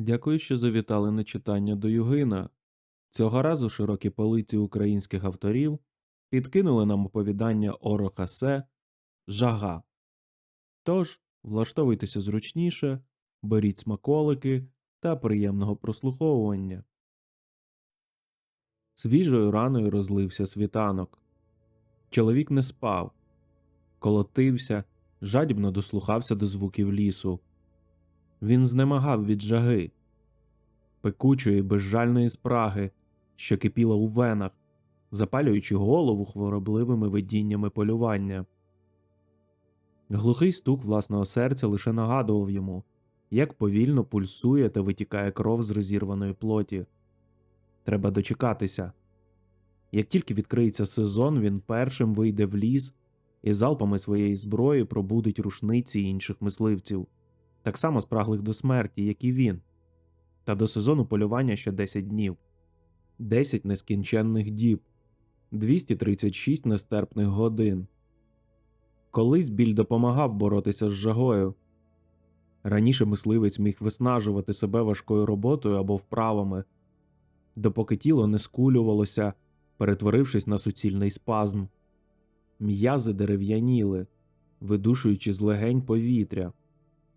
Дякую, що завітали на читання до Югина. Цього разу широкі полиці українських авторів підкинули нам оповідання Оро Хасе Жага. Тож, влаштовуйтеся зручніше, беріть смаколики та приємного прослуховування. Свіжою раною розлився світанок. Чоловік не спав, колотився, жадібно дослухався до звуків лісу. Він знемагав від жаги, пекучої безжальної спраги, що кипіла у венах, запалюючи голову хворобливими видіннями полювання. Глухий стук власного серця лише нагадував йому, як повільно пульсує та витікає кров з розірваної плоті. Треба дочекатися. Як тільки відкриється сезон, він першим вийде в ліс і залпами своєї зброї пробудить рушниці інших мисливців так само спраглих до смерті, як і він, та до сезону полювання ще 10 днів, 10 нескінченних діб, 236 нестерпних годин. Колись біль допомагав боротися з жагою. Раніше мисливець міг виснажувати себе важкою роботою або вправами, допоки тіло не скулювалося, перетворившись на суцільний спазм. М'язи дерев'яніли, видушуючи з легень повітря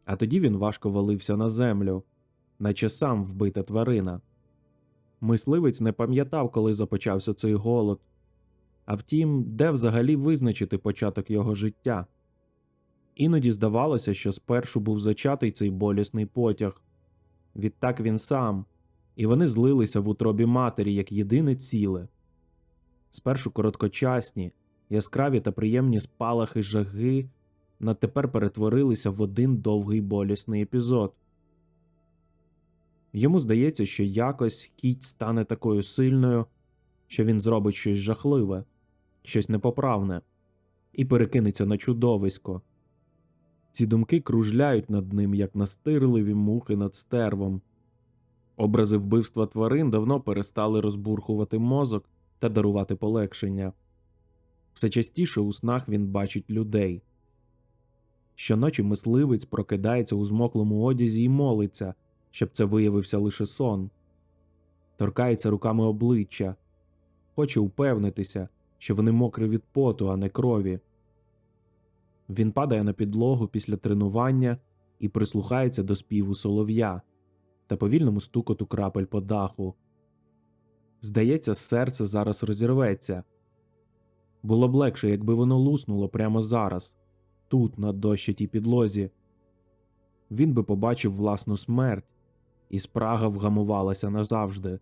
а тоді він важко валився на землю, наче сам вбита тварина. Мисливець не пам'ятав, коли започався цей голод, а втім, де взагалі визначити початок його життя. Іноді здавалося, що спершу був зачатий цей болісний потяг, відтак він сам, і вони злилися в утробі матері як єдине ціле. Спершу короткочасні, яскраві та приємні спалахи жаги на тепер перетворилися в один довгий болісний епізод. Йому здається, що якось кіть стане такою сильною, що він зробить щось жахливе, щось непоправне, і перекинеться на чудовисько. Ці думки кружляють над ним, як настирливі мухи над стервом. Образи вбивства тварин давно перестали розбурхувати мозок та дарувати полегшення. Все частіше у снах він бачить людей. Щоночі мисливець прокидається у змоклому одязі і молиться, щоб це виявився лише сон, торкається руками обличчя, хоче упевнитися, що вони мокрі від поту, а не крові. Він падає на підлогу після тренування і прислухається до співу солов'я та повільному стукоту крапель по даху. Здається, серце зараз розірветься. Було б легше, якби воно луснуло прямо зараз тут, на дощатій підлозі. Він би побачив власну смерть, і спрага вгамувалася назавжди.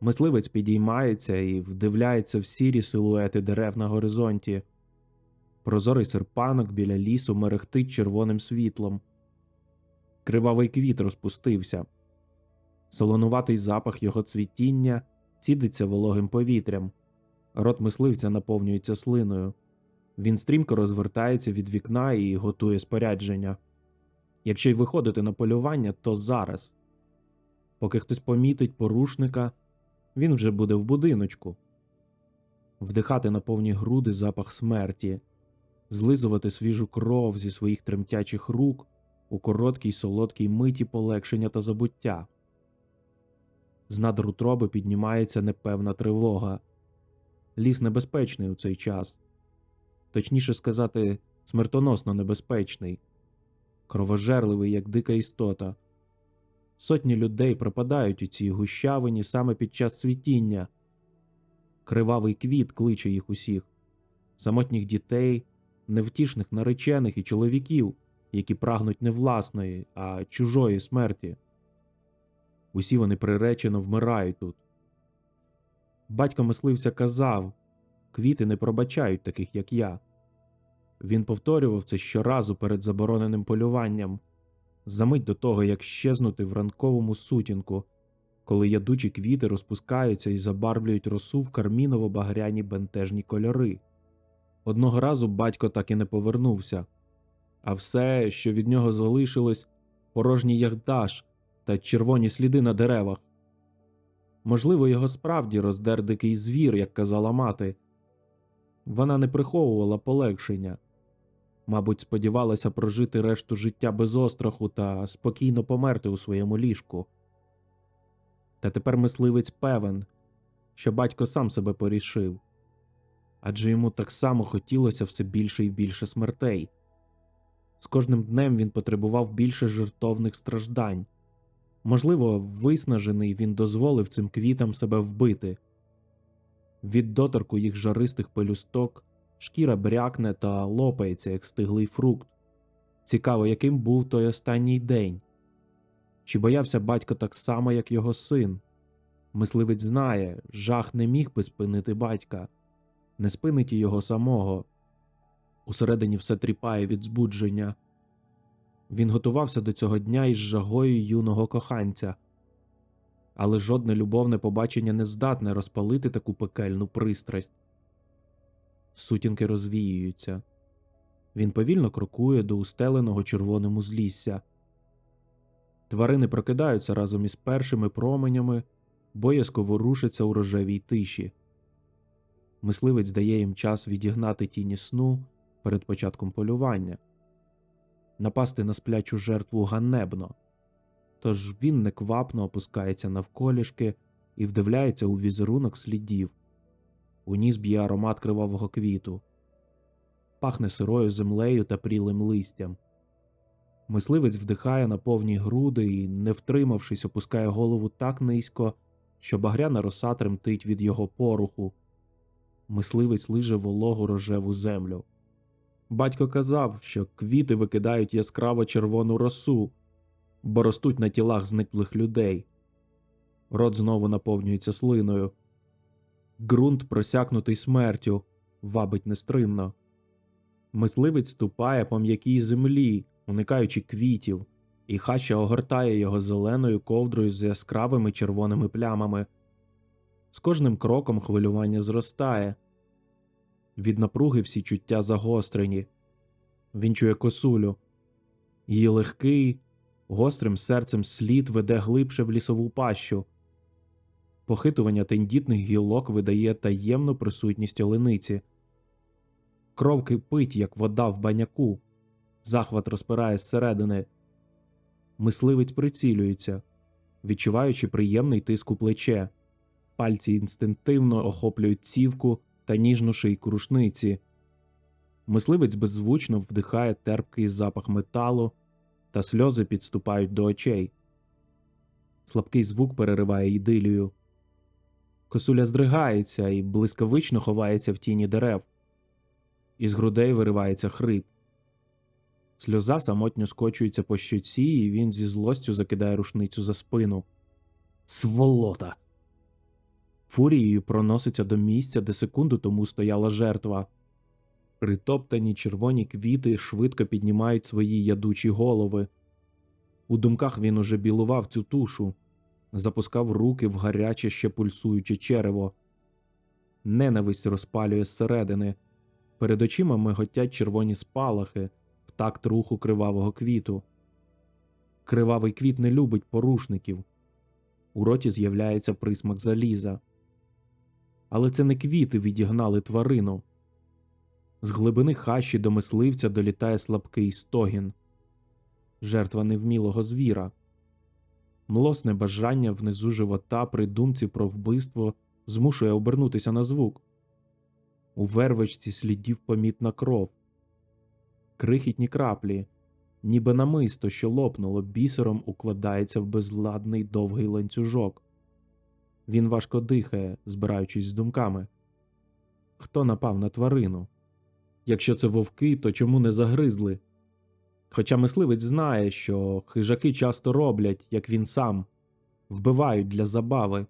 Мисливець підіймається і вдивляється в сірі силуети дерев на горизонті. Прозорий серпанок біля лісу мерехтить червоним світлом. Кривавий квіт розпустився. Солонуватий запах його цвітіння цідиться вологим повітрям. Рот мисливця наповнюється слиною. Він стрімко розвертається від вікна і готує спорядження. Якщо й виходити на полювання, то зараз. Поки хтось помітить порушника, він вже буде в будиночку, вдихати на повні груди запах смерті, злизувати свіжу кров зі своїх тремтячих рук у короткій солодкій миті полегшення та забуття. З надр утроби піднімається непевна тривога. Ліс небезпечний у цей час точніше сказати, смертоносно небезпечний, кровожерливий, як дика істота. Сотні людей пропадають у цій гущавині саме під час цвітіння. Кривавий квіт кличе їх усіх, самотніх дітей, невтішних наречених і чоловіків, які прагнуть не власної, а чужої смерті. Усі вони приречено вмирають тут. Батько мисливця казав Квіти не пробачають таких, як я. Він повторював це щоразу перед забороненим полюванням, замить до того, як щезнути в ранковому сутінку, коли ядучі квіти розпускаються і забарвлюють росу в карміново-багряні бентежні кольори. Одного разу батько так і не повернувся, а все, що від нього залишилось, порожній яхдаш та червоні сліди на деревах. Можливо, його справді роздер дикий звір, як казала мати. Вона не приховувала полегшення. Мабуть, сподівалася прожити решту життя без остраху та спокійно померти у своєму ліжку. Та тепер мисливець певен, що батько сам себе порішив адже йому так само хотілося все більше і більше смертей. З кожним днем він потребував більше жертовних страждань. Можливо, виснажений він дозволив цим квітам себе вбити. Від доторку їх жаристих пелюсток шкіра брякне та лопається, як стиглий фрукт. Цікаво, яким був той останній день. Чи боявся батько так само, як його син? Мисливець знає, жах не міг би спинити батька, не спинить і його самого. Усередині все тріпає від збудження. Він готувався до цього дня із жагою юного коханця, але жодне любовне побачення не здатне розпалити таку пекельну пристрасть. Сутінки розвіюються. Він повільно крокує до устеленого червоним узлісся. Тварини прокидаються разом із першими променями, боязко ворушаться у рожевій тиші. Мисливець дає їм час відігнати тіні сну перед початком полювання. Напасти на сплячу жертву ганебно, тож він неквапно опускається навколішки і вдивляється у візерунок слідів. У ніс б'є аромат кривавого квіту, пахне сирою землею та прілим листям. Мисливець вдихає на повні груди і, не втримавшись, опускає голову так низько, що багряна роса тремтить від його поруху. Мисливець лиже вологу рожеву землю. Батько казав, що квіти викидають яскраво червону росу, бо ростуть на тілах зниклих людей. Рот знову наповнюється слиною. Ґрунт, просякнутий смертю, вабить нестримно. Мисливець ступає по м'якій землі, уникаючи квітів, і хаща огортає його зеленою ковдрою з яскравими червоними плямами. З кожним кроком хвилювання зростає. Від напруги всі чуття загострені. Він чує косулю. Її легкий, гострим серцем слід веде глибше в лісову пащу. Похитування тендітних гілок видає таємну присутність олениці. Кров кипить, як вода в баняку. Захват розпирає зсередини. Мисливець прицілюється, відчуваючи приємний тиск у плече. Пальці інстинктивно охоплюють цівку та ніжну шийку рушниці. Мисливець беззвучно вдихає терпкий запах металу, та сльози підступають до очей. Слабкий звук перериває ідилію. Косуля здригається і блискавично ховається в тіні дерев. Із грудей виривається хрип. Сльоза самотньо скочується по щоці, і він зі злостю закидає рушницю за спину. Сволота! Фурією проноситься до місця, де секунду тому стояла жертва. Притоптані червоні квіти швидко піднімають свої ядучі голови. У думках він уже білував цю тушу, запускав руки в гаряче ще пульсуюче черево. Ненависть розпалює зсередини. Перед очима миготять червоні спалахи в такт руху кривавого квіту. Кривавий квіт не любить порушників. У роті з'являється присмак заліза. Але це не квіти відігнали тварину. З глибини хащі до мисливця долітає слабкий стогін, жертва невмілого звіра. Млосне бажання внизу живота при думці про вбивство змушує обернутися на звук. У вервичці слідів помітна кров, крихітні краплі, ніби намисто, що лопнуло, бісером укладається в безладний довгий ланцюжок. Він важко дихає, збираючись з думками. Хто напав на тварину? Якщо це вовки, то чому не загризли? Хоча мисливець знає, що хижаки часто роблять, як він сам, вбивають для забави.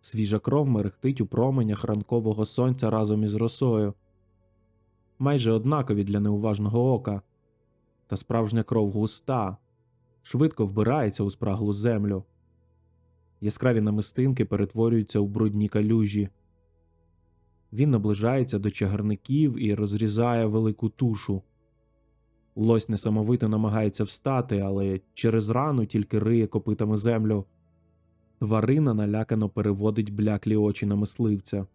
Свіжа кров мерехтить у променях ранкового сонця разом із росою, майже однакові для неуважного ока, та справжня кров густа, швидко вбирається у спраглу землю. Яскраві намистинки перетворюються у брудні калюжі. Він наближається до чагарників і розрізає велику тушу. Лось несамовито намагається встати, але через рану тільки риє копитами землю. Тварина налякано переводить бляклі очі на мисливця.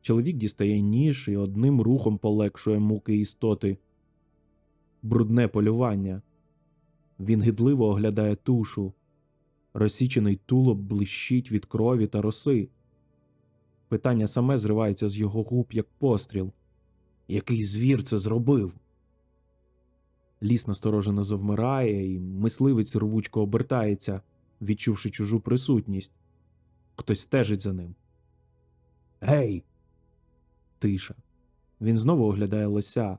Чоловік дістає ніж і одним рухом полегшує муки істоти. Брудне полювання. Він гидливо оглядає тушу. Розсічений тулуб блищить від крові та роси. Питання саме зривається з його губ, як постріл. Який звір це зробив? Ліс насторожено завмирає, і мисливець рвучко обертається, відчувши чужу присутність. Хтось стежить за ним. Гей! Тиша. Він знову оглядає лося.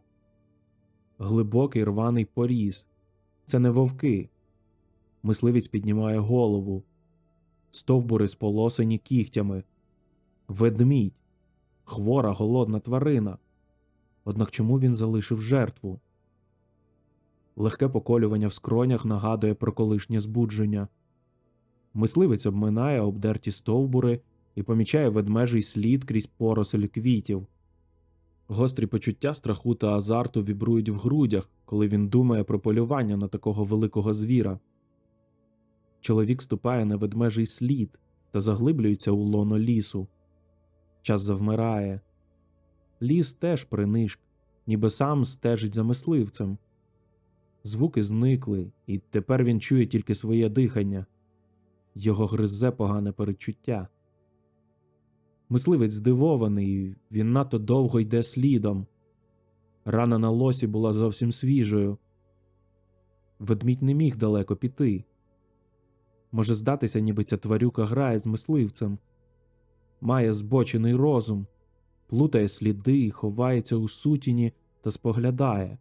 Глибокий рваний поріз. Це не вовки. Мисливець піднімає голову. Стовбури сполосені кігтями. Ведмідь. Хвора голодна тварина. Однак чому він залишив жертву? Легке поколювання в скронях нагадує про колишнє збудження. Мисливець обминає обдерті стовбури і помічає ведмежий слід крізь поросель квітів. Гострі почуття страху та азарту вібрують в грудях, коли він думає про полювання на такого великого звіра. Чоловік ступає на ведмежий слід та заглиблюється у лоно лісу. Час завмирає. Ліс теж принишк, ніби сам стежить за мисливцем. Звуки зникли, і тепер він чує тільки своє дихання. Його гризе погане передчуття. Мисливець здивований, він надто довго йде слідом. Рана на лосі була зовсім свіжою. Ведмідь не міг далеко піти. Може здатися, ніби ця тварюка грає з мисливцем, має збочений розум, плутає сліди, ховається у сутіні та споглядає,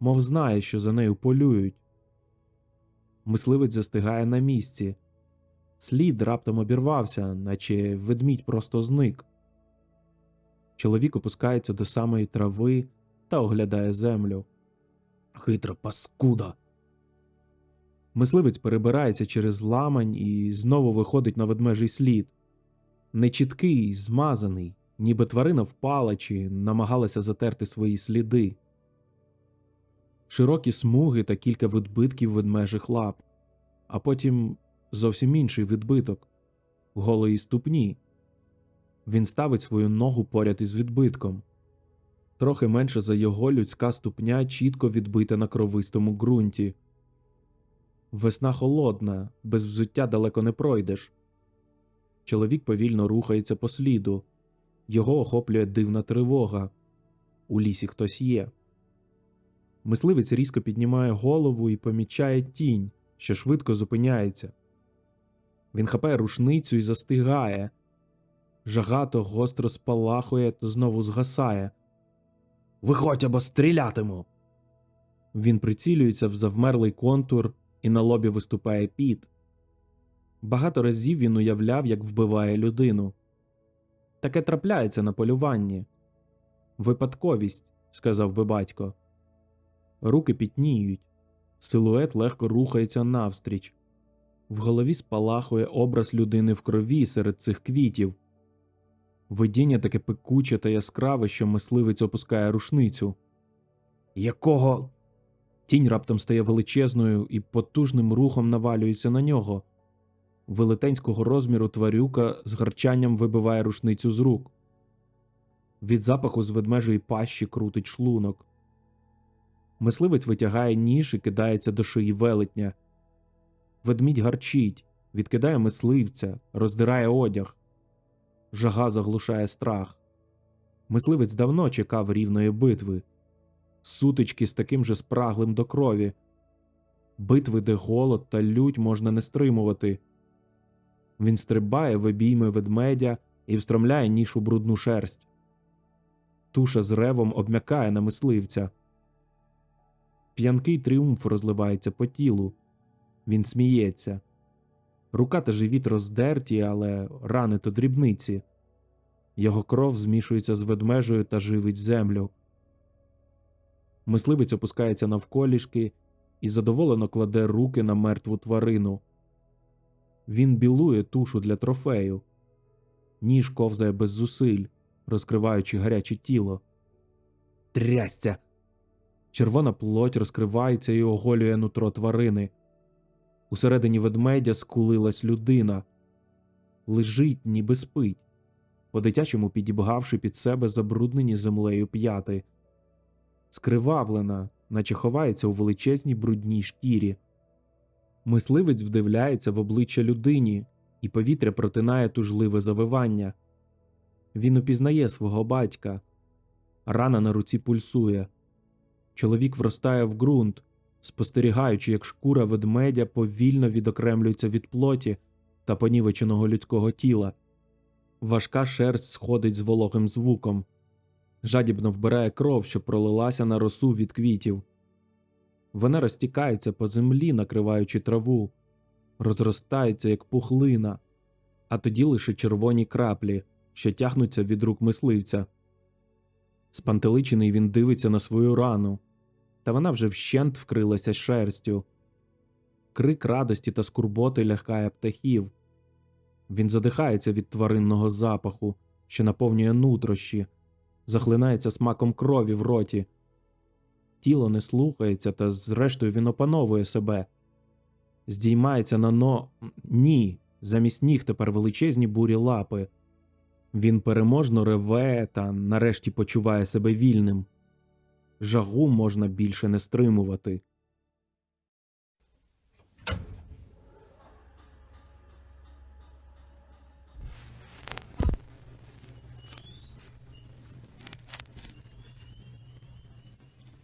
мов знає, що за нею полюють. Мисливець застигає на місці. Слід раптом обірвався, наче ведмідь просто зник. Чоловік опускається до самої трави та оглядає землю. Хитра паскуда. Мисливець перебирається через ламань і знову виходить на ведмежий слід. Нечіткий, змазаний, ніби тварина впала чи намагалася затерти свої сліди. Широкі смуги та кілька відбитків ведмежих лап, а потім зовсім інший відбиток голої ступні. Він ставить свою ногу поряд із відбитком. Трохи менше за його людська ступня чітко відбита на кровистому ґрунті. Весна холодна, без взуття далеко не пройдеш. Чоловік повільно рухається по сліду, його охоплює дивна тривога. У лісі хтось є. Мисливець різко піднімає голову і помічає тінь, що швидко зупиняється. Він хапає рушницю і застигає. Жага то гостро спалахує, то знову згасає. Виходь або стрілятиму. Він прицілюється в завмерлий контур, і на лобі виступає піт. Багато разів він уявляв, як вбиває людину. Таке трапляється на полюванні. Випадковість, сказав би батько. Руки пітніють, силует легко рухається навстріч. В голові спалахує образ людини в крові серед цих квітів. Видіння таке пекуче та яскраве, що мисливець опускає рушницю. Якого? Тінь раптом стає величезною і потужним рухом навалюється на нього. Велетенського розміру тварюка з гарчанням вибиває рушницю з рук. Від запаху з ведмежої пащі крутить шлунок. Мисливець витягає ніж і кидається до шиї велетня. Ведмідь гарчить, відкидає мисливця, роздирає одяг. Жага заглушає страх. Мисливець давно чекав рівної битви, сутички з таким же спраглим до крові, битви, де голод та лють можна не стримувати. Він стрибає в обійми ведмедя і встромляє ніж у брудну шерсть. Туша з ревом обмякає на мисливця. П'янкий тріумф розливається по тілу. Він сміється. Рука та живіт роздерті, але рани то дрібниці. Його кров змішується з ведмежею та живить землю. Мисливець опускається навколішки і задоволено кладе руки на мертву тварину. Він білує тушу для трофею. Ніж ковзає без зусиль, розкриваючи гаряче тіло. Трясця! Червона плоть розкривається і оголює нутро тварини. Усередині ведмедя скулилась людина. Лежить, ніби спить. по-дитячому підібгавши під себе забруднені землею п'яти. Скривавлена, наче ховається у величезній брудній шкірі. Мисливець вдивляється в обличчя людині, і повітря протинає тужливе завивання. Він упізнає свого батька. Рана на руці пульсує. Чоловік вростає в ґрунт, спостерігаючи, як шкура ведмедя повільно відокремлюється від плоті та понівеченого людського тіла. Важка шерсть сходить з вологим звуком. Жадібно вбирає кров, що пролилася на росу від квітів. Вона розтікається по землі, накриваючи траву, розростається, як пухлина, а тоді лише червоні краплі, що тягнуться від рук мисливця. Спантеличений він дивиться на свою рану, та вона вже вщент вкрилася шерстю. Крик радості та скурботи лякає птахів. Він задихається від тваринного запаху, що наповнює нутрощі, захлинається смаком крові в роті. Тіло не слухається, та зрештою він опановує себе. Здіймається на но. Ні, замість ніг тепер величезні бурі лапи. Він переможно реве та нарешті почуває себе вільним. Жагу можна більше не стримувати.